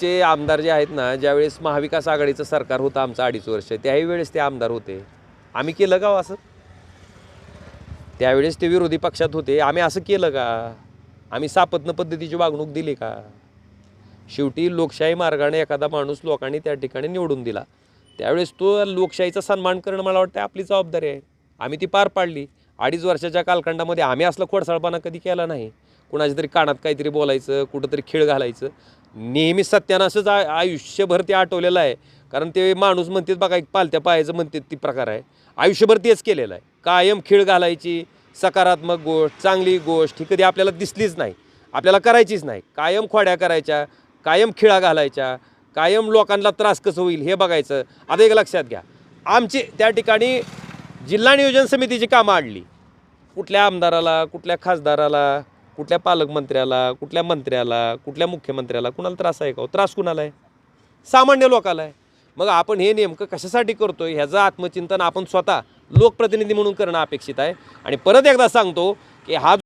चे आमदार जे आहेत ना ज्यावेळेस महाविकास आघाडीचं सरकार होतं आमचं अडीच वर्ष त्याही वेळेस ते आमदार होते. आम्ही केलं का हो असं? त्यावेळेस ते विरोधी पक्षात होते. आम्ही असं केलं का? आम्ही सापत्न पद्धतीची वागणूक दिली का? शेवटी लोकशाही मार्गाने एखादा माणूस लोकांनी त्या ठिकाणी निवडून दिला. त्यावेळेस तो लोकशाहीचा सन्मान करणं मला वाटतं आपली जबाबदारी आहे. आम्ही ती पार पाडली. अडीच वर्षाच्या कालखंडामध्ये आम्ही असलं खोडसाळपणा कधी केला नाही. कुणाच्या तरी कानात काहीतरी बोलायचं कुठंतरी खेळ घालायचं. नेहमी सत्यानाशच आ- आयुष्यभर ते आठवलेलं आहे. कारण ते माणूस म्हणतात बघा एक पालत्या पायाचं म्हणतात ती प्रकार आहे. आयुष्यभर तेच केलेलं आहे. कायम खिळ घालायची सकारात्मक गोष्ट चांगली गोष्ट ही कधी आपल्याला दिसलीच नाही. आपल्याला करायचीच नाही. कायम खोड्या करायच्या कायम खिळा घालायच्या कायम लोकांना त्रास कसं होईल हे बघायचं. आता एक लक्षात घ्या. आमची त्या ठिकाणी जिल्हा नियोजन समितीची कामं आणली कुठल्या आमदाराला कुठल्या खासदाराला कुठल्या पालकमंत्र्याला कुठल्या मंत्र्याला कुठल्या मुख्यमंत्र्याला कुणाला त्रास आहे का हो? त्रास कुणाला आहे? सामान्य लोकाला आहे. मग आपण हे नेमकं कशासाठी करतोय? ह्याचं आत्मचिंतन आपण स्वतः लोकप्रतिनिधी म्हणून करणं अपेक्षित आहे. आणि परत एकदा सांगतो की हा